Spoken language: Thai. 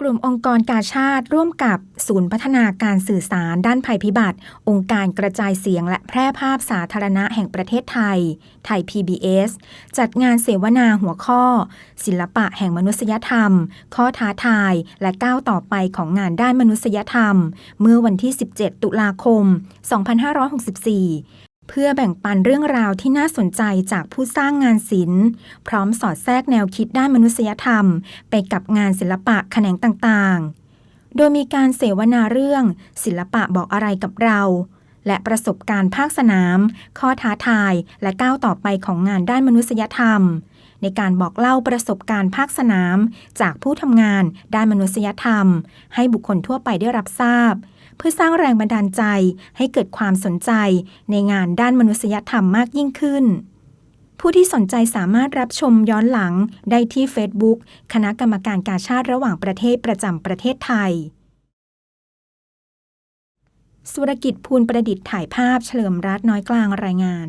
กลุ่มองค์กรกาชาติร่วมกับศูนย์พัฒนาการสื่อสารด้านภัยพิบัติ องค์การกระจายเสียงและแพร่ภาพสาธารณะแห่งประเทศไทย ไทย PBS จัดงานเสวนาหัวข้อ ศิลปะแห่งมนุษยธรรม ข้อท้าทายและก้าวต่อไปของงานด้านมนุษยธรรม เมื่อวันที่ 17 ตุลาคม 2564 เพื่อแบ่งปันเรื่องราวที่น่าสนใจจากผู้สร้างงานศิลป์ พร้อมสอดแทรกแนวคิดด้านมนุษยธรรม ไปกับงานศิลปะแขนงต่างๆ โดยมีการเสวนาเรื่อง ศิลปะบอกอะไรกับเรา และประสบการณ์ภาคสนาม ข้อท้าทายและก้าวต่อไปของงานด้านมนุษยธรรม ในการบอกเล่าประสบการณ์ภาคสนาม จากผู้ทำงานด้านมนุษยธรรม ให้บุคคลทั่วไปได้รับทราบ เพื่อสร้างแรงบันดาลใจให้เกิดความสนใจในงานด้านมนุษยธรรมมากยิ่งขึ้นผู้ที่สนใจสามารถรับชมย้อนหลังได้ที่ Facebook คณะกรรมการการชาติระหว่างประเทศประจำประเทศไทย สุรกิจภูลประดิษฐ์ถ่ายภาพเฉลิมรัตน์น้อยกลางรายงาน